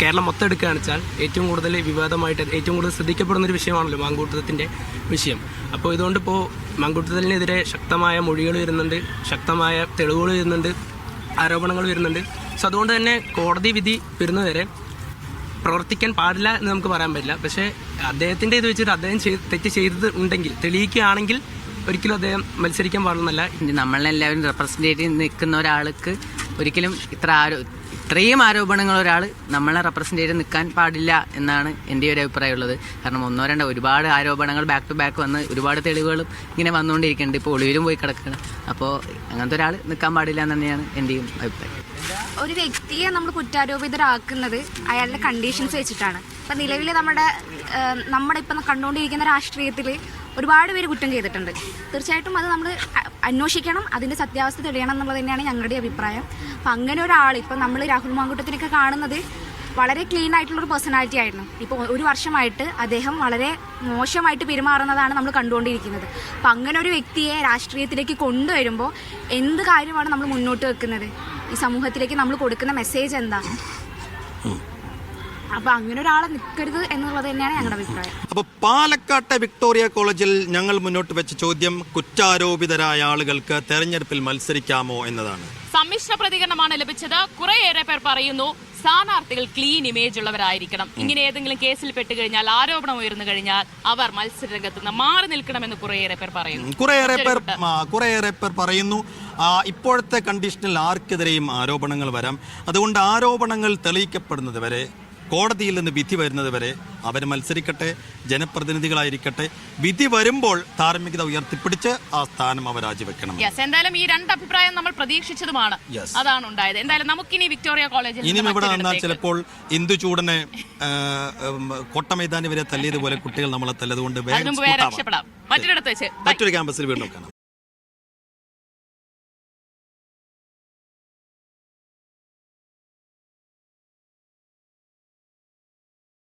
കേരളം മൊത്തം എടുക്കുകയാണെന്ന് വെച്ചാൽ ഏറ്റവും കൂടുതൽ വിവാദമായിട്ട് ഏറ്റവും കൂടുതൽ ശ്രദ്ധിക്കപ്പെടുന്ന ഒരു വിഷയമാണല്ലോ മാങ്കൂട്ടത്തിന്റെ വിഷയം. അപ്പോൾ ഇതുകൊണ്ട് ഇപ്പോൾ മാങ്കൂട്ടത്തിനെതിരെ ശക്തമായ മൊഴികൾ വരുന്നുണ്ട് ശക്തമായ തെളിവുകൾ വരുന്നുണ്ട് ആരോപണങ്ങൾ വരുന്നുണ്ട്. സോ അതുകൊണ്ട് തന്നെ കോടതി വിധി വരുന്നതുവരെ പ്രവർത്തിക്കാൻ പാടില്ല എന്ന് നമുക്ക് പറയാൻ പറ്റില്ല. പക്ഷേ അദ്ദേഹത്തിന്റെ ഇത് വെച്ചിട്ട് അദ്ദേഹം തെറ്റ് ചെയ്തത് ഉണ്ടെങ്കിൽ തെളിയിക്കുകയാണെങ്കിൽ ഒരിക്കലും അദ്ദേഹം മത്സരിക്കാൻ പാടുന്നല്ല നമ്മളെല്ലാവരും റെപ്രസെന്റേറ്റീവ് നിൽക്കുന്ന ഒരാൾക്ക് ഒരിക്കലും ഇത്ര ആരോ ഇത്രയും ആരോപണങ്ങൾ ഒരാൾ നമ്മളെ റെപ്രസെന്റ് ചെയ്ത് നിൽക്കാൻ പാടില്ല എന്നാണ് എന്റെ ഒരു അഭിപ്രായമുള്ളത്. കാരണം ഒന്നോ രണ്ടോ ഒരുപാട് ആരോപണങ്ങൾ ബാക്ക് ടു ബാക്ക് വന്ന് ഒരുപാട് തെളിവുകളും ഇങ്ങനെ വന്നുകൊണ്ടിരിക്കുന്നുണ്ട്. ഇപ്പോൾ ഒളിവിലും പോയി കിടക്കുകയാണ്. അപ്പോൾ അങ്ങനത്തെ ഒരാൾ നിൽക്കാൻ പാടില്ല എന്ന് തന്നെയാണ് എന്റെയും അഭിപ്രായം. ഒരു വ്യക്തിയെ നമ്മൾ കുറ്റാരോപിതരാക്കുന്നത് അയാളുടെ കണ്ടീഷൻസ് വെച്ചിട്ടാണ്. ഇപ്പം നിലവിൽ നമ്മുടെ നമ്മുടെ ഇപ്പം കണ്ടുകൊണ്ടിരിക്കുന്ന രാഷ്ട്രീയത്തിൽ ഒരുപാട് പേര് കുറ്റം ചെയ്തിട്ടുണ്ട്. തീർച്ചയായിട്ടും അത് നമ്മൾ അന്വേഷിക്കണം അതിന്റെ സത്യാവസ്ഥ തെളിയണം എന്നുള്ളത് തന്നെയാണ് ഞങ്ങളുടെ അഭിപ്രായം. അപ്പം അങ്ങനെ ഒരാൾ ഇപ്പം നമ്മൾ രാഹുൽ മാങ്കുട്ടത്തിനൊക്കെ കാണുന്നത് വളരെ ക്ലീൻ ആയിട്ടുള്ളൊരു പേഴ്സണാലിറ്റി ആയിരുന്നു. ഇപ്പോൾ ഒരു വർഷമായിട്ട് അദ്ദേഹം വളരെ മോശമായിട്ട് പെരുമാറുന്നതാണ് നമ്മൾ കണ്ടുകൊണ്ടിരിക്കുന്നത്. അപ്പം അങ്ങനെ ഒരു വ്യക്തിയെ രാഷ്ട്രീയത്തിലേക്ക് കൊണ്ടുവരുമ്പോൾ എന്ത് കാര്യമാണ് നമ്മൾ മുന്നോട്ട് വെക്കുന്നത്? ഈ സമൂഹത്തിലേക്ക് നമ്മൾ കൊടുക്കുന്ന മെസ്സേജ് എന്താ? അപ്പം അങ്ങനെ ഒരാളെ നിൽക്കരുത് എന്നുള്ളത് തന്നെയാണ് ഞങ്ങളുടെ അഭിപ്രായം. അപ്പോൾ പാലക്കാട്ടെ വിക്ടോറിയ കോളേജിൽ ഞങ്ങൾ മുന്നോട്ട് വെച്ച ചോദ്യം കുറ്റാരോപിതരായ ആളുകൾക്ക് തെരഞ്ഞെടുപ്പിൽ മത്സരിക്കാമോ എന്നതാണ്. സമ്മിശ്ര പ്രതികരണമാണ് ലഭിച്ചത്. കുറേയേറെ പേർ പറയുന്നു സ്ഥാനാർത്ഥികൾ ക്ലീൻ ഇമേജ് ഉള്ളവരായിരിക്കണം. ഇങ്ങനെ ഏതെങ്കിലും കേസിൽ പെട്ട് കഴിഞ്ഞാൽ ആരോപണം ഉയർന്നു കഴിഞ്ഞാൽ അവർ മത്സര മത്സരരംഗത്ത് നിന്ന് മാറി നിൽക്കണമെന്ന് കുറേയേറെ പേർ പറയുന്നു. കുറേയേറെ പേർ കുറെയേറെ പേർ പറയുന്നു. ഇപ്പോഴത്തെ കണ്ടീഷനിൽ ആർക്കെതിരെയും ആരോപണങ്ങൾ വരാം. അതുകൊണ്ട് ആരോപണങ്ങൾ തെളിയിക്കപ്പെടുന്നത് വരെ കോടതിയിൽ നിന്ന് വിധി വരുന്നത് വരെ അവർ മത്സരിക്കട്ടെ ജനപ്രതിനിധികളായിരിക്കട്ടെ. വിധി വരുമ്പോൾ ധാർമ്മികത ഉയർത്തിപ്പിടിച്ച് ആ സ്ഥാനം അവർ രാജിവെക്കണം യെസ് എന്തായാലും ഈ രണ്ട് അഭിപ്രായം നമ്മൾ പ്രതീക്ഷിച്ചതുമാണ്. Yes. അതാണ് ഉണ്ടായത്. എന്തായാലും നമുക്കിനി വിക്ടോറിയ കോളേജിൽ ഇനിയും ഇവിടെ വന്നാൽ ചിലപ്പോൾ ഇന്ദു ചൂടനെ ആ, ഉം, കോട്ടമൈതാനി വരെ തല്ലിയതുപോലെ കുട്ടികൾ നമ്മളെ തല്ലതുകൊണ്ട് മറ്റൊരിടത്ത് വെച്ച് മറ്റൊരു ക്യാമ്പസിൽ വീണ്ടും കാണാം.